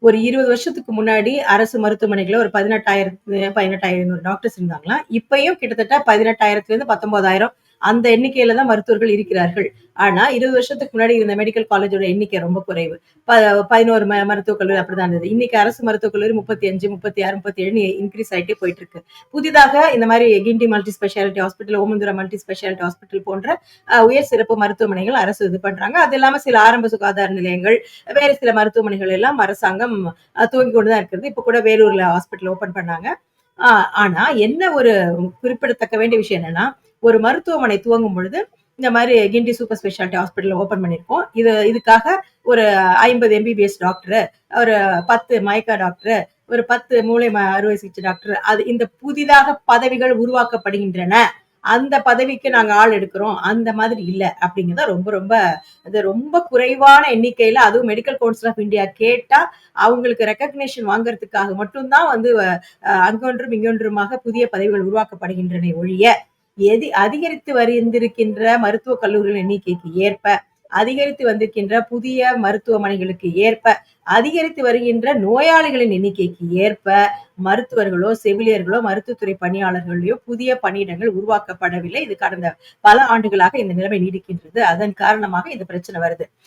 ஒரு இருபது வருஷத்துக்கு முன்னாடி அரசு மருத்துவமனைகளில் ஒரு பதினெட்டாயிரத்து பதினெட்டாயிரம் டாக்டர்ஸ் இருந்தாங்களாம். இப்பயும் கிட்டத்தட்ட பதினெட்டாயிரத்துல இருந்து பத்தொன்பதாயிரம் அந்த எண்ணிக்கையில தான் மருத்துவர்கள் இருக்கிறார்கள். ஆனா இருபது வருஷத்துக்கு முன்னாடி இருந்த மெடிக்கல் காலேஜோட எண்ணிக்கை ரொம்ப குறைவு. ப- பதினோரு ம- மருத்துவக் கல்லூரி அப்படிதான் இருந்தது. இன்னைக்கு அரசு மருத்துவக் கல்லூரி முப்பத்தி அஞ்சு முப்பத்தி ஆறு முப்பத்தி ஏழு இன்க்ரீஸ் ஆகிட்டே போயிட்டு இருக்கு. புதிதாக இந்த மாதிரி Guindy multi speciality hospital Omandurar multi speciality hospital போன்ற உயர் சிறப்பு மருத்துவமனைகள் அரசு இது பண்றாங்க. அது இல்லாம சில ஆரம்ப சுகாதார நிலையங்கள் வேறு சில மருத்துவமனைகள் எல்லாம் அரசாங்கம் தூங்கி துவங்கி கொண்டுதான் இருக்கிறது. இப்ப கூட வேலூர்ல ஹாஸ்பிட்டல் ஓபன் பண்ணாங்க. ஆஹ், ஆனா என்ன ஒரு குறிப்பிடத்தக்க வேண்டிய விஷயம் என்னன்னா ஒரு மருத்துவமனை துவங்கும் பொழுது இந்த மாதிரி Guindy super speciality hospital open பண்ணியிருக்கோம். இது இதுக்காக ஒரு ஐம்பது எம்பிபிஎஸ் டாக்டர் ஒரு பத்து மயக்கா டாக்டர் ஒரு பத்து மூளை அறுவை சிகிச்சை டாக்டர் அது இந்த புதிதாக பதவிகள் உருவாக்கப்படுகின்றன. அந்த பதவிக்கு நாங்க ஆள் எடுக்கிறோம். அந்த மாதிரி இல்ல அப்படிங்கிறத ரொம்ப ரொம்ப இது ரொம்ப குறைவான எண்ணிக்கையில அதுவும் மெடிக்கல் கவுன்சில் ஆஃப் இந்தியா கேட்டா அவங்களுக்கு ரெக்கக்னேஷன் வாங்குறதுக்காக மட்டும்தான் வந்து அங்கொன்றும் இங்கொன்றுமாக புதிய பதவிகள் உருவாக்கப்படுகின்றன ஒழிய எதி அதிகரித்து வருகின்ற மருத்துவ கல்லூரிகளின் எண்ணிக்கைக்கு ஏற்ப அதிகரித்து வந்திருக்கின்ற புதிய மருத்துவமனைகளுக்கு ஏற்ப அதிகரித்து வருகின்ற நோயாளிகளின் எண்ணிக்கைக்கு ஏற்ப மருத்துவர்களோ செவிலியர்களோ மருத்துவத்துறை பணியாளர்களையோ புதிய பணியிடங்கள் உருவாக்கப்படவில்லை. இது கடந்த பல ஆண்டுகளாக இந்த நிலைமை நீடிக்கின்றது. அதன் காரணமாக இந்த பிரச்சனை வருது.